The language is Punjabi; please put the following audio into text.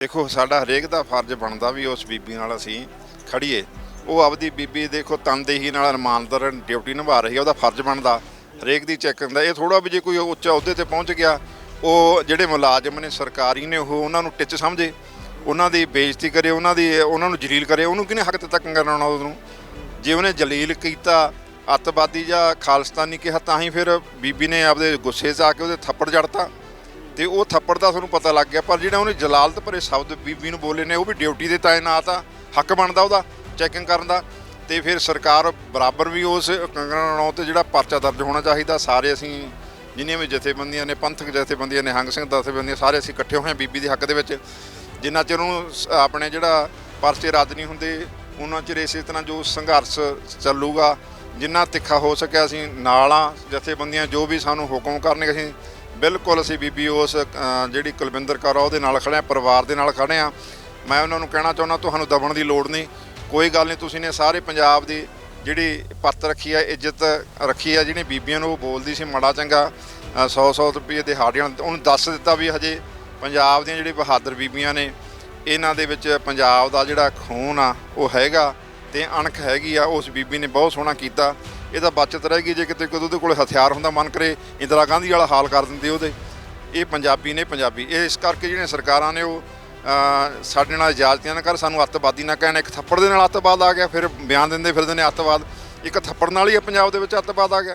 ਦੇਖੋ, ਸਾਡਾ ਹਰੇਕ ਦਾ ਫਰਜ਼ ਬਣਦਾ ਵੀ ਉਸ ਬੀਬੀ ਨਾਲ ਅਸੀਂ ਖੜੀਏ ਉਹ ਆਪਦੀ ਬੀਬੀ ਦੇਖੋ ਤਨਦੇਹੀ ਨਾਲ ਇਮਾਨਦਾਰ ਡਿਊਟੀ ਨਿਭਾ ਰਹੀ ਹੈ, ਉਹਦਾ ਫਰਜ਼ ਬਣਦਾ। ਹਰੇਕ ਦੀ ਚੈੱਕ ਹੁੰਦਾ। ਇਹ ਥੋੜਾ ਵੀ ਜੇ ਕੋਈ ਉੱਚਾ ਅਹੁਦੇ ਤੇ ਪਹੁੰਚ ਗਿਆ, ਉਹ ਜਿਹੜੇ ਮੁਲਾਜ਼ਮ ਨੇ, ਸਰਕਾਰੀ ਨੇ, ਉਹ ਉਹਨਾਂ ਨੂੰ ਟਿੱਚ ਸਮਝੇ। ਉਹਨਾਂ ਦੀ ਬੇਇੱਜ਼ਤੀ ਕਰੇ, ਉਹਨਾਂ ਦੀ, ਉਹਨਾਂ ਨੂੰ ਜਲੀਲ ਕਰੇ। ਉਹਨੂੰ ਕਿਹਨੇ ਹੱਕ 'ਤੇ ਤੱਕ ਕੰਗਰਾਉਣਾ ਉਹਨੂੰ? ਜੇ ਉਹਨੇ ਜਲੀਲ ਕੀਤਾ, ਅੱਤਵਾਦੀ ਜਾਂ ਖਾਲਿਸਤਾਨੀ ਕਿਹਾ, ਤਾਂ ਹੀ ਫਿਰ ਬੀਬੀ ਨੇ ਆਪਦੇ ਗੁੱਸੇ 'ਚ ਆ ਕੇ ਉਹਦੇ ਥੱਪੜ ਜੜਤਾ। ਤੇ ਉਹ ਥੱਪੜ ਦਾ ਤੁਹਾਨੂੰ ਪਤਾ ਲੱਗ ਗਿਆ, ਪਰ ਜਿਹੜਾ ਉਹਨੇ ਜਲਾਲਤ ਭਰੇ ਸ਼ਬਦ ਬੀਬੀ ਨੂੰ ਬੋਲੇ ਨੇ, ਉਹ ਵੀ ਡਿਊਟੀ ਦੇ ਤਾਇਨਾਤ ਆ ਹੱਕ ਬਣਦਾ ਉਹਦਾ, ਚੈਕਿੰਗ ਕਰਨ ਦਾ। ਤੇ ਫਿਰ ਸਰਕਾਰ ਬਰਾਬਰ ਵੀ ਉਸ ਕੰਗਣਾ ਰਣੌਤ ਤੇ ਜਿਹੜਾ ਪਰਚਾ ਦਰਜ ਹੋਣਾ ਚਾਹੀਦਾ, ਸਾਰੇ ਅਸੀਂ ਜਿੰਨੀਆਂ ਵੀ ਜਥੇਬੰਦੀਆਂ ਨੇ, ਪੰਥਕ ਜਥੇਬੰਦੀਆਂ ਨੇ, ਹੰਗ ਸਿੰਘ ਜਥੇਬੰਦੀਆਂ, ਸਾਰੇ ਅਸੀਂ ਇਕੱਠੇ ਹੋਏ ਹਾਂ ਬੀਬੀ ਦੇ ਹੱਕ ਦੇ ਵਿੱਚ। ਜਿੰਨਾ ਚਿਰ ਉਹਨੂੰ ਸ- ਆਪਣੇ ਜਿਹੜਾ ਪਰਚੇ ਰੱਦ ਨਹੀਂ ਹੁੰਦੇ, ਉਹਨਾਂ ਚਿਰ ਇਸੇ ਤਰ੍ਹਾਂ ਜੋ ਸੰਘਰਸ਼ ਚੱਲੂਗਾ, ਜਿੰਨਾ ਤਿੱਖਾ ਹੋ ਸਕਿਆ ਅਸੀਂ ਨਾਲ ਆ ਜਥੇਬੰਦੀਆਂ ਜੋ ਵੀ ਸਾਨੂੰ ਹੁਕਮ ਕਰਨਗੇ, ਅਸੀਂ ਬਿਲਕੁਲ ਅਸੀਂ ਬੀਬੀ ਉਸ ਜਿਹੜੀ ਕੁਲਵਿੰਦਰ ਕੌਰ ਆ, ਉਹਦੇ ਨਾਲ ਖੜੇ ਆ, ਪਰਿਵਾਰ ਦੇ ਨਾਲ ਖੜੇ ਆ। ਮੈਂ ਉਹਨਾਂ ਨੂੰ ਕਹਿਣਾ ਚਾਹੁੰਦਾ, ਤੁਹਾਨੂੰ ਦਬਣ ਦੀ ਲੋੜ ਨਹੀਂ। ਕੋਈ ਗੱਲ ਨਹੀਂ, ਤੁਸੀਂ ਨੇ ਸਾਰੇ ਪੰਜਾਬ ਦੀ ਜਿਹੜੀ ਪੱਤ ਰੱਖੀ ਆ, ਇੱਜ਼ਤ ਰੱਖੀ ਆ ਜਿਹੜੀ ਬੀਬੀਆਂ ਨੂੰ ਉਹ ਬੋਲਦੀ ਸੀ, ਮਾੜਾ ਚੰਗਾ 100 100 ਰੁਪਏ ਦੇ ਹਾੜੀਆਂ ਉਹਨੂੰ ਦੱਸ ਦਿੱਤਾ ਵੀ ਹਜੇ ਪੰਜਾਬ ਦੀਆਂ ਜਿਹੜੀ ਬਹਾਦਰ ਬੀਬੀਆਂ ਨੇ, ਇਹਨਾਂ ਦੇ ਵਿੱਚ ਪੰਜਾਬ ਦਾ ਜਿਹੜਾ ਖੂਨ ਆ, ਉਹ ਹੈਗਾ ਤੇ ਅਣਖ ਹੈਗੀ ਆ। ਉਸ ਬੀਬੀ ਨੇ ਬਹੁਤ ਸੋਹਣਾ ਕੀਤਾ। ਇਹ ਇਹਦਾ ਬਚਤ ਗਈ ਜੇ ਕਿਤੇ ਕੋਈ ਉਹਦੇ ਕੋਲ ਹਥਿਆਰ ਹੁੰਦਾ, ਮਨ ਕਰੇ ਇੰਦਰਾ ਗਾਂਧੀ ਵਾਲਾ ਹਾਲ ਕਰ ਦਿੰਦੇ ਉਹਦੇ। ਇਹ ਪੰਜਾਬੀ ਨੇ ਪੰਜਾਬੀ। ਇਹ ਇਸ ਕਰਕੇ ਜਿਹੜੀਆਂ ਸਰਕਾਰਾਂ ਨੇ ਉਹ ਸਾਡੇ ਨਾਲ ਇਜਾਜ਼ਤੀਆਂ ਨਾ ਕਰ ਸਾਨੂੰ ਅੱਤਵਾਦੀ ਨਾ ਕਹਿਣ। ਇੱਕ ਥੱਪੜ ਦੇ ਨਾਲ ਅੱਤਵਾਦ ਆ ਗਿਆ, ਫਿਰ ਬਿਆਨ ਦਿੰਦੇ ਫਿਰਦੇ ਨੇ ਅੱਤਵਾਦ। ਇੱਕ ਥੱਪੜ ਨਾਲ ਹੀ ਇਹ ਪੰਜਾਬ ਦੇ ਵਿੱਚ ਅੱਤਵਾਦ ਆ ਗਿਆ।